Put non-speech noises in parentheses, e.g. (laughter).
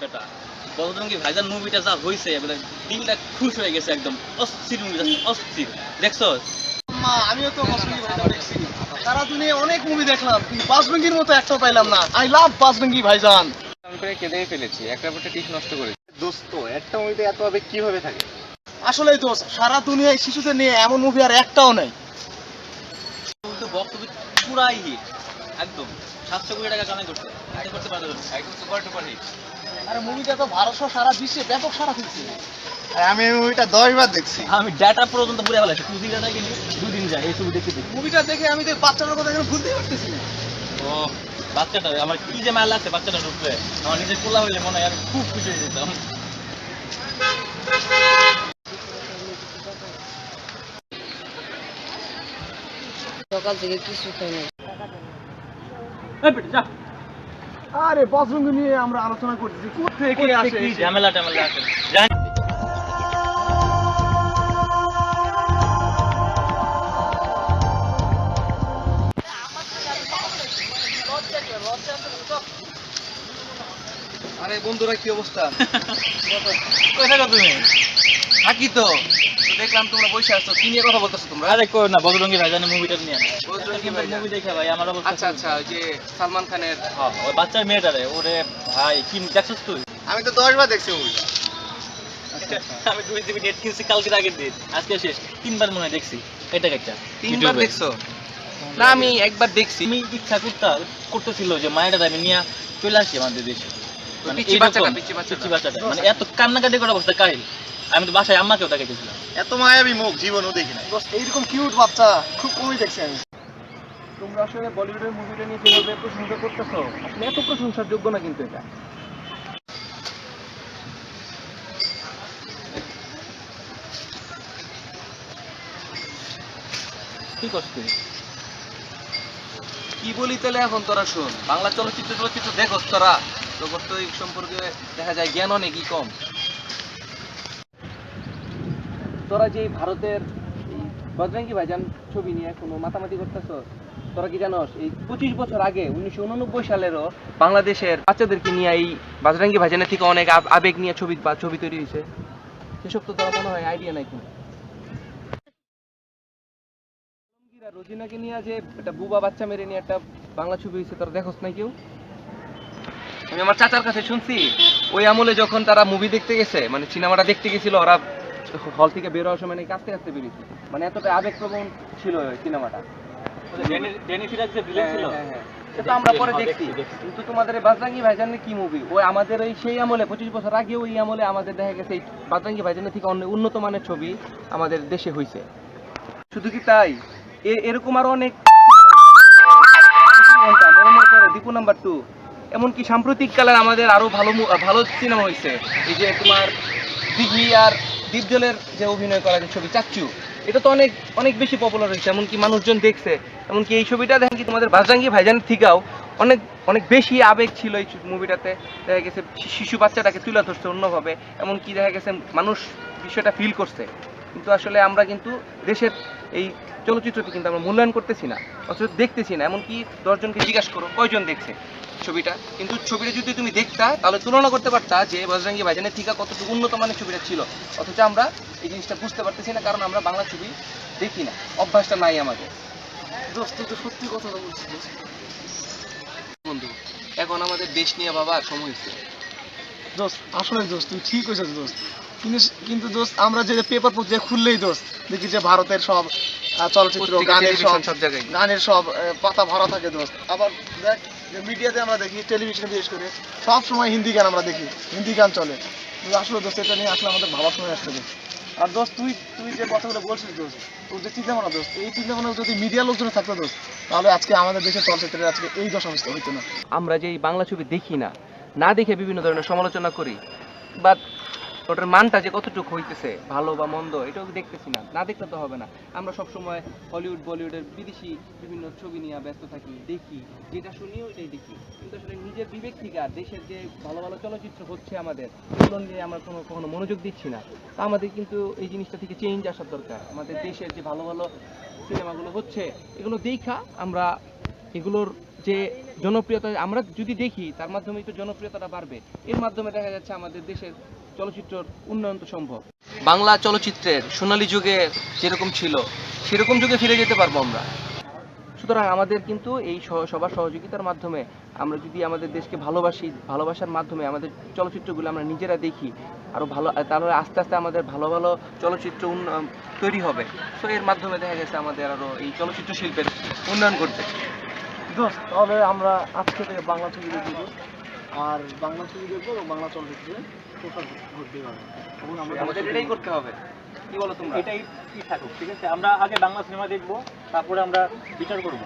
বেটা বদরঙ্গি ভাইজান মুভিটা যা হয়েছে এবারে দিনটা খুশ হয়ে গেছে একদম। অস্থির মুভি অস্থির। দেখছ? আমিও তো বাসভঙ্গি ভাইজান দেখছি। সারা দুনিয়া অনেক মুভি দেখলাম কিন্তু বাসভঙ্গির মতো একটাও পাইলাম না। আই লাভ বাসভঙ্গি ভাইজান। আমি করে কেঁদে ফেলেছি একটা একটা টিস নষ্ট করেছি। দোস্ত একটা মুভিতে এত আবেগ কীভাবে থাকে? আসলেই তো সারা দুনিয়ায় শিশুদের নিয়ে এমন মুভি আর একটাও নেই। কিন্তু বক্তব্য পুরাই হিট একদম। সাতশো কোটি টাকা কামাই করছে করতে পারবে একদম সুপার টুপার হিট আর মুভিটা তো ভারত সারা বিশ্বে ব্যাপক সারা ফেলছে আর আমি এই মুভিটা দশ বার দেখছি। আমি ডাটা পর্যন্ত পুরে ফেলেছি টু দিন ডাটা দুদিন যায় এই ছবি দেখতে দেখতে। মুভিটা দেখে আমি তো বাচ্চাটার কথা এখন ভুলতেই পারতেছি না। ও বাচ্চাটা আমার কি যে মায়া লাগছে বাচ্চাটা ঢুকলে আমার নিজের কোলা হইলে মনে হয় আমি খুব খুশি হয়ে যেতাম। সকাল থেকে কিছু খাই নাই। এই বেটা, যা। আরে পছন্দ নিয়ে আমরা আলোচনা করতেছি কোথায় কোথা আসে থেকে এই ঝামেলা টামেলা আছে? বন্ধুরা কি অবস্থা? (laughs) কোথায় তুমি? থাকি তো। তো দেখলাম তোমরা বসে আছো। কি নিয়ে কথা বলতেছো তোমরা? আরে কই না বজরঙ্গি ভাইজানের মুভিটা নিয়ে বজরঙ্গি ভাইজান। মুভি দেখে ভাই আমার অবস্থা আচ্ছা আচ্ছা ওই যে সালমান খানের হ্যাঁ ওই বাচ্চার মেয়েটারে ওরে ভাই কি দেখছিস তুই? আমি তো দশ বার দেখছি মুভিটা আমি দুই জিবি নেট কিনছি কালকের আগের দিন। আজকে শেষ। তিনবার মনে হয় দেখছি। এটা একটা তিনবার দেখছ? না আমি একবার দেখছি। আমি ইচ্ছা করতা করতেছিল যে মায়ের আমি নিয়ে চলে আসি আমাদের দেশে। মানে মানে এত কান্নাকাটি করা অবস্থা কাহিল। আমি তো বাসায় আম্মাকেও দেখাইতেছিলাম। এত মায়াবী মুখ জীবনও দেখি না এইরকম কিউট বাচ্চা খুব কমই দেখছি আমি। তোমরা আসলে বলিউডের মুভিটা নিয়ে যেভাবে প্রশংসা করতেছো? আসলে এত প্রশংসার যোগ্য না কিন্তু এটা। কি করছ তুই কি বলি তাহলে এখন তোরা শোন? বাংলা চলচ্চিত্র চলচ্চিত্র দেখো তোরা। এই সম্পর্কে দেখা যায় জ্ঞান অনেকই কম। তোরা যে ভারতের বজরঙ্গি ভাইজান ছবি নিয়ে কোনো মাতামাতি করতেছ, তোরা কি জানোস, এই পঁচিশ বছর আগে উনিশশো উননব্বই সালেরও বাংলাদেশের বাচ্চাদেরকে নিয়ে এই বাজরাঙ্গি ভাইজানের থেকে অনেক আবেগ নিয়ে ছবি বা ছবি তৈরি হয়েছে। সেসব তো তোরা মনে হয় আইডিয়া নাই কোনো। রোজিনাকে নিয়ে যে একটা বুবা বাচ্চা মেরে নিয়ে একটা বাংলা ছবি হয়েছে, তোরা দেখোস নাই কেউ? আমি আমার চাচার কাছে শুনছি ওই আমলে যখন তারা মুভি দেখতে গেছে মানে সিনেমাটা দেখতে গেছিল ওরা হল থেকে বের হওয়ার সময় নাকি কাঁদতে কাঁদতে বেরিয়েছে মানে এতটা আবেগপ্রবণ ছিল ওই সিনেমাটা ছিল? হ্যাঁ, হ্যাঁ, হ্যাঁ। সেটা আমরা পরে দেখছি। কিন্তু তোমাদের বাজরাঙ্গি ভাইজানের কি মুভি ওই আমাদের ওই সেই আমলে পঁচিশ বছর আগে ওই আমলে আমাদের দেখা গেছে এই বাজরাঙ্গি ভাইজানের থেকে অনেক উন্নত মানের ছবি আমাদের দেশে হয়েছে শুধু কি তাই? এরকম আরও অনেক দীপু নাম্বার টু এমনকি সাম্প্রতিক কালে আমাদের আরও ভালো ভালো সিনেমা হয়েছে এই যে তোমার দিঘি আর দীপজলের যে অভিনয় করা যে ছবি, চাচ্চু, এটা তো অনেক অনেক বেশি পপুলার হয়েছে এমনকি মানুষজন দেখছে। এমনকি এই ছবিটা দেখেন কি তোমাদের বাজরাঙ্গি ভাইজানের থেকেও অনেক অনেক বেশি আবেগ ছিল এই মুভিটাতে দেখা গেছে শিশু বাচ্চাটাকে তুলে ধরছে অন্যভাবে। এমনকি দেখা গেছে মানুষ বিষয়টা ফিল করছে। কিন্তু আসলে আমরা কিন্তু দেশের এই চলচ্চিত্রকে কিন্তু আমরা মূল্যায়ন করতেছি না, অথচ দেখতেছি না। এমনকি দশজনকে জিজ্ঞাসা করো, কয়জন দেখছে? ছবিটা। কিন্তু ছবিটা যদি তুমি দেখতা তাহলে তুলনা করতে পারতা যে বজরঙ্গি ভাইজানের থিকা কতটুকু উন্নত মানের ছবিটা ছিল। অথচ আমরা এই জিনিসটা বুঝতে পারতেছি না কারণ আমরা বাংলা ছবি দেখি না। অভ্যাসটা নাই আমাদের। দোস্ত তো সত্যি কথা দোস্ত। বন্ধু এখন আমাদের দেশ নিয়ে বাবা সময় হয়েছে দোস্ত আসলে দোস্ত তুই ঠিক হয়েছিস দোস্ত। কিন্তু কিন্তু দোস্ত আমরা যে পেপার পত্রিকা খুললেই দোস্ত দেখি যে ভারতের সব চলচ্চিত্র গানের সব সব জায়গায়। গানের সব পাতা ভরা থাকে দোস্ত। আবার দেখ মিডিয়াতে আমরা দেখি, টেলিভিশনে বিশেষ করে সব সময় হিন্দি গান আমরা দেখি, হিন্দি গান চলে। আসলে দোস্ত, এটা নিয়ে আসলে আমাদের ভাবার সময় আসছে আর দোষ তুই তুই যে কথাগুলো বলছিস দোষ তোর যে চিন্তা ভাবনা দোস্ত, এই চিন্তা ভাবনা যদি মিডিয়া লোকজনে থাকতো দোষ তাহলে আজকে আমাদের দেশের চলচ্চিত্রের আজকে এই দশা হইতো না। আমরা যে এই বাংলা ছবি দেখি না না দেখে বিভিন্ন ধরনের সমালোচনা করি বাট ওটার মানটা যে কতটুকু হইতেছে, ভালো বা মন্দ, এটাও দেখতেছি না? না দেখলে তো হবে না। আমরা সব সময় হলিউড বলিউডের বিদেশি বিভিন্ন ছবি নিয়ে ব্যস্ত থাকি, দেখি। যেটা শুনিও এটাই দেখি। কিন্তু আসলে নিজের বিবেক থেকে আর দেশের যে ভালো ভালো চলচ্চিত্র হচ্ছে আমাদের, এগুলো নিয়ে আমরা কোনো, কখনো মনোযোগ দিচ্ছি না। তা আমাদের কিন্তু এই জিনিসটা থেকে চেঞ্জ আসার দরকার। আমাদের দেশের যে ভালো ভালো সিনেমাগুলো হচ্ছে, এগুলো দেখা আমরা এগুলোর যে জনপ্রিয়তা, আমরা যদি দেখি তার মাধ্যমেই তো জনপ্রিয়তাটা বাড়বে। এর মাধ্যমে দেখা যাচ্ছে আমাদের দেশের চলচ্চিত্রের উন্নয়ন তো সম্ভব। বাংলা চলচ্চিত্রের সোনালী যুগে যেরকম ছিল সেরকম যুগে ফিরে যেতে পারব আমরা। সুতরাং আমাদের কিন্তু এই সবার সহযোগিতার মাধ্যমে আমরা যদি আমাদের দেশকে ভালোবাসি ভালোবাসার মাধ্যমে আমাদের চলচ্চিত্রগুলো আমরা নিজেরা দেখি আরও ভালো তাহলে আস্তে আস্তে আমাদের ভালো ভালো চলচ্চিত্র তৈরি হবে। তো এর মাধ্যমে দেখা গেছে আমাদের আরও এই চলচ্চিত্র শিল্পের উন্নয়ন করতে দোস্ত তাহলে আমরা আজকে থেকে বাংলা ছবি দেখব। আর বাংলা ছবি দেখব বাংলা চলচ্চিত্রে। এটাই করতে হবে। কি বলো এটাই ঠিক আছে? আমরা আগে বাংলা সিনেমা দেখব, তারপরে আমরা বিচার করব।